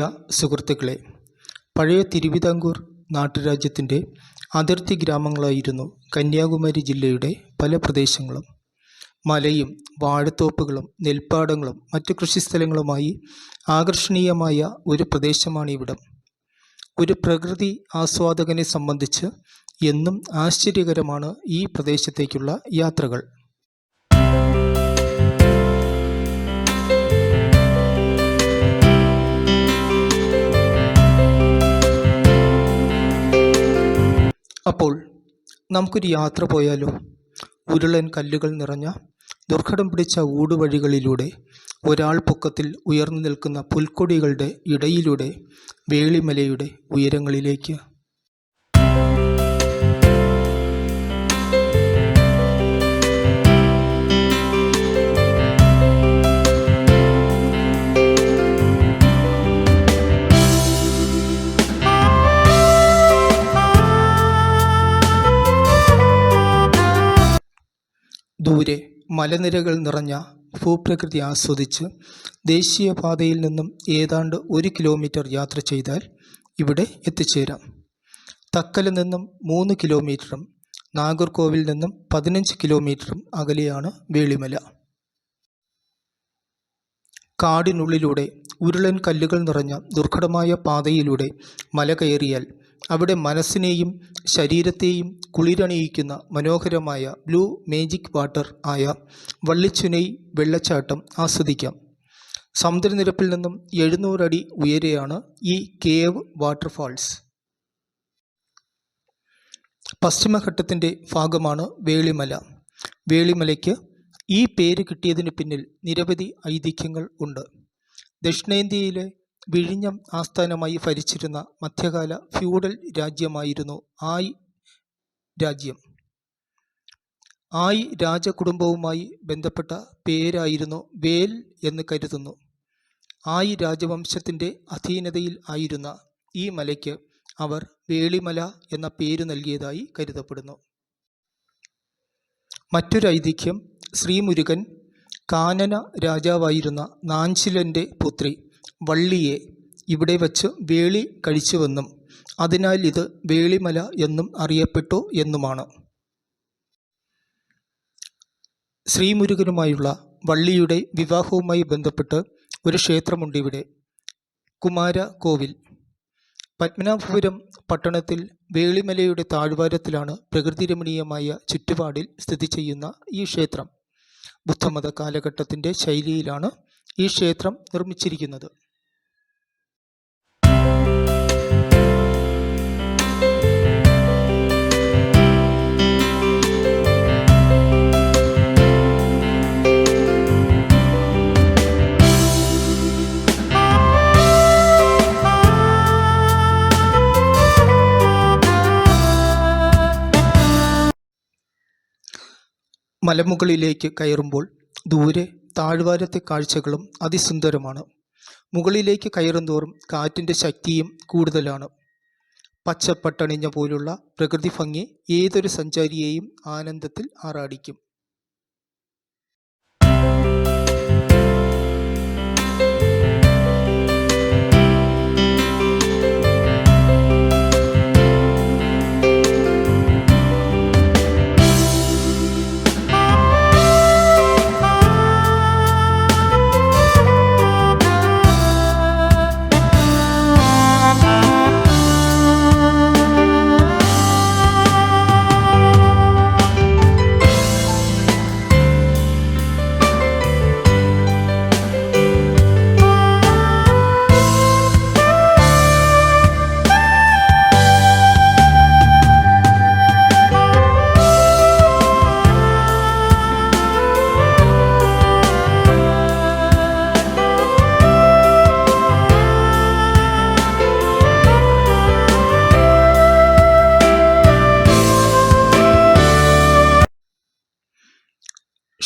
പ്രിയ സുഹൃത്തുക്കളെ പഴയ തിരുവിതാംകൂർ നാട്ടുരാജ്യത്തിന്റെ അതിർത്തി ഗ്രാമങ്ങളായിരുന്നു കന്യാകുമാരി ജില്ലയുടെ പല പ്രദേശങ്ങളും. മലയും വാഴത്തോപ്പുകളും നെൽപ്പാടങ്ങളും മറ്റു കൃഷിസ്ഥലങ്ങളുമായി ആകർഷണീയമായ ഒരു പ്രദേശമാണ് ഇവിടം ഒരു പ്രകൃതി ആസ്വാദകനെ സംബന്ധിച്ച് എന്നും ആശ്ചര്യകരമാണ് ഈ പ്രദേശത്തേക്കുള്ള യാത്രകൾ. നമുക്കൊരു യാത്ര പോയാലോ? ഉരുളൻ കല്ലുകൾ നിറഞ്ഞ ദുർഘടം പിടിച്ച ഊടുവഴികളിലൂടെ ഒരാൾ പൊക്കത്തിൽ ഉയർന്നു നിൽക്കുന്ന പുൽക്കൊടികളുടെ ഇടയിലൂടെ വേളിമലയുടെ ഉയരങ്ങളിലേക്ക് ദൂരെ മലനിരകൾ നിറഞ്ഞ ഭൂപ്രകൃതി ആസ്വദിച്ച് ദേശീയപാതയിൽ നിന്നും ഏതാണ്ട് ഒരു കിലോമീറ്റർ യാത്ര ചെയ്താൽ ഇവിടെ എത്തിച്ചേരാം. തക്കലിൽ നിന്നും മൂന്ന് കിലോമീറ്ററും നാഗർകോവിൽ നിന്നും പതിനഞ്ച് കിലോമീറ്ററും അകലെയാണ് വേളിമല. കാടിനുള്ളിലൂടെ ഉരുളൻ കല്ലുകൾ നിറഞ്ഞ ദുർഘടമായ പാതയിലൂടെ മല കയറിയാൽ അവിടെ മനസ്സിനെയും ശരീരത്തെയും കുളിരണിയിക്കുന്ന മനോഹരമായ ബ്ലൂ മേജിക് വാട്ടർ ആയ വള്ളിച്ചുനൈ വെള്ളച്ചാട്ടം ആസ്വദിക്കാം. സമുദ്രനിരപ്പിൽ നിന്നും എഴുന്നൂറടി ഉയരെയാണ് ഈ കേവ് വാട്ടർഫാൾസ് പശ്ചിമഘട്ടത്തിന്റെ ഭാഗമാണ് വേളിമല. വേളിമലയ്ക്ക് ഈ പേര് കിട്ടിയതിന് പിന്നിൽ നിരവധി ഐതിഹ്യങ്ങൾ ഉണ്ട്. ദക്ഷിണേന്ത്യയിലെ വിഴിഞ്ഞം ആസ്ഥാനമായി ഭരിച്ചിരുന്ന മധ്യകാല ഫ്യൂഡൽ രാജ്യമായിരുന്നു ആയി രാജ്യം. ആയി രാജകുടുംബവുമായി ബന്ധപ്പെട്ട പേരായിരുന്നു വേൽ എന്ന് കരുതുന്നു. ആയി രാജവംശത്തിന്റെ അധീനതയിൽ ആയിരുന്ന ഈ മലയ്ക്ക് അവർ വേളിമല എന്ന പേര് നൽകിയതായി കരുതപ്പെടുന്നു. മറ്റൊരു ഐതിഹ്യം ശ്രീമുരുകൻ കാനന രാജാവായിരുന്ന നാഞ്ചിലന്റെ പുത്രി വള്ളിയെ ഇവിടെ വച്ച് വേളി കഴിച്ചുവെന്നും അതിനാൽ ഇത് വേളിമല എന്നും അറിയപ്പെട്ടു എന്നുമാണ്. ശ്രീമുരുകനുമായുള്ള വള്ളിയുടെ വിവാഹവുമായി ബന്ധപ്പെട്ട് ഒരു ക്ഷേത്രമുണ്ട് ഇവിടെ കുമാര കോവിൽ പത്മനാഭപുരം പട്ടണത്തിൽ വേളിമലയുടെ താഴ്വാരത്തിലാണ് പ്രകൃതിരമണീയമായ ചുറ്റുപാടിൽ സ്ഥിതി ചെയ്യുന്ന ഈ ക്ഷേത്രം. ബുദ്ധമത കാലഘട്ടത്തിന്റെ ശൈലിയിലാണ് ഈ ക്ഷേത്രം നിർമ്മിച്ചിരിക്കുന്നത്. മലമുകളിലേക്ക് കയറുമ്പോൾ ദൂരെ താഴ്വാരത്തെ കാഴ്ചകളും അതിസുന്ദരമാണ്. മുകളിലേക്ക് കയറുന്തോറും കാറ്റിന്റെ ശക്തിയും കൂടുതലാണ്. പച്ചപ്പട്ടണിഞ്ഞ പോലുള്ള പ്രകൃതി ഭംഗി ഏതൊരു സഞ്ചാരിയെയും ആനന്ദത്തിൽ ആറാടിക്കും.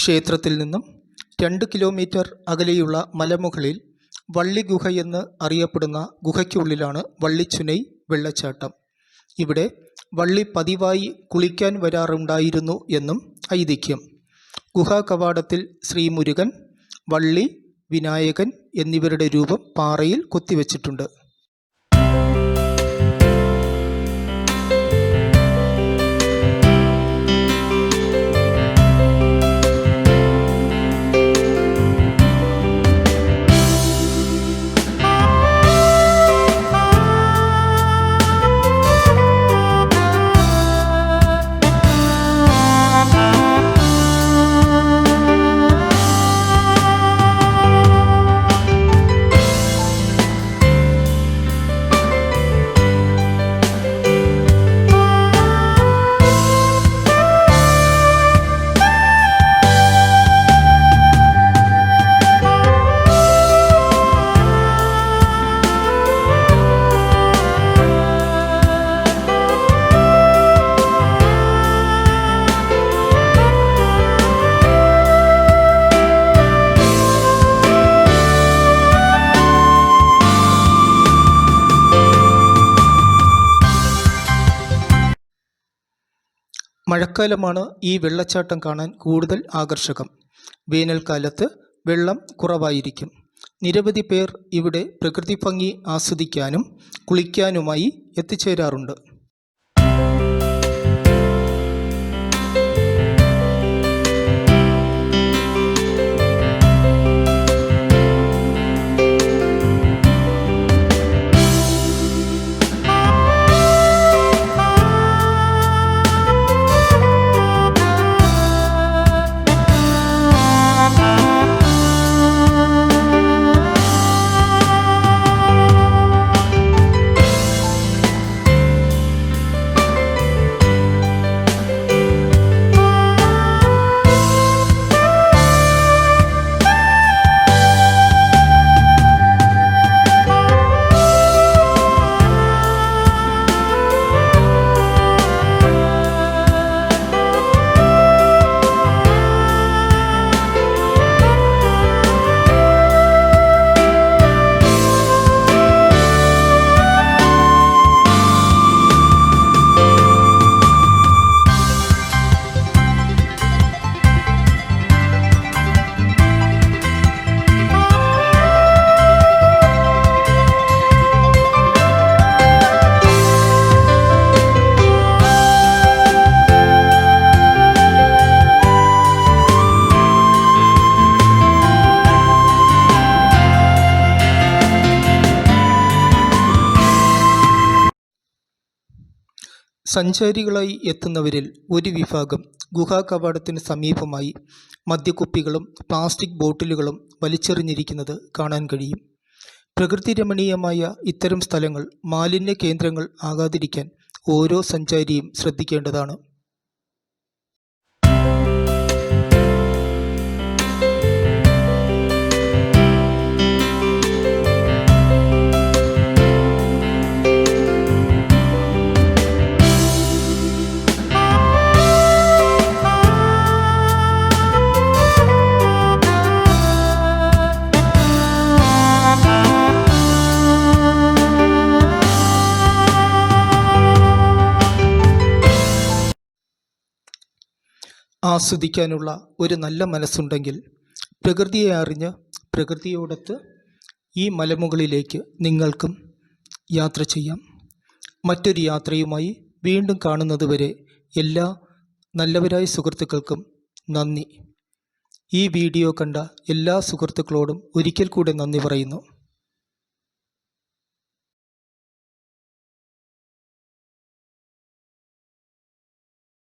ക്ഷേത്രത്തിൽ നിന്നും രണ്ട് കിലോമീറ്റർ അകലെയുള്ള മലമുകളിൽ വള്ളി എന്ന് അറിയപ്പെടുന്ന ഗുഹയ്ക്കുള്ളിലാണ് വള്ളിച്ചുനൈ വെള്ളച്ചാട്ടം. ഇവിടെ വള്ളി പതിവായി കുളിക്കാൻ വരാറുണ്ടായിരുന്നു എന്നും ഐതിഹ്യം. ഗുഹാ കവാടത്തിൽ ശ്രീമുരുകൻ വള്ളി വിനായകൻ എന്നിവരുടെ രൂപം പാറയിൽ കൊത്തിവച്ചിട്ടുണ്ട്. മഴക്കാലമാണ് ഈ വെള്ളച്ചാട്ടം കാണാൻ കൂടുതൽ ആകർഷകം. വേനൽക്കാലത്ത് വെള്ളം കുറവായിരിക്കും. നിരവധി പേർ ഇവിടെ പ്രകൃതി ഭംഗി ആസ്വദിക്കാനും കുളിക്കാനുമായി എത്തിച്ചേരാറുണ്ട്. സഞ്ചാരികളായി എത്തുന്നവരിൽ ഒരു വിഭാഗം ഗുഹാ കവാടത്തിന് സമീപമായി മദ്യക്കുപ്പികളും പ്ലാസ്റ്റിക് ബോട്ടിലുകളും വലിച്ചെറിഞ്ഞിരിക്കുന്നത് കാണാൻ കഴിയും. പ്രകൃതി രമണീയമായ ഇത്തരം സ്ഥലങ്ങൾ മാലിന്യ കേന്ദ്രങ്ങൾ ആകാതിരിക്കാൻ ഓരോ സഞ്ചാരിയും ശ്രദ്ധിക്കേണ്ടതാണ്. ആസ്വദിക്കാനുള്ള ഒരു നല്ല മനസ്സുണ്ടെങ്കിൽ പ്രകൃതിയെ അറിഞ്ഞ് പ്രകൃതിയോടൊത്ത് ഈ മലമുകളിലേക്ക് നിങ്ങൾക്കും യാത്ര ചെയ്യാം. മറ്റൊരു യാത്രയുമായി വീണ്ടും കാണുന്നതുവരെ എല്ലാ നല്ലവരായ സുഹൃത്തുക്കൾക്കും നന്ദി. ഈ വീഡിയോ കണ്ട എല്ലാ സുഹൃത്തുക്കളോടും ഒരിക്കൽ കൂടെ നന്ദി പറയുന്നു.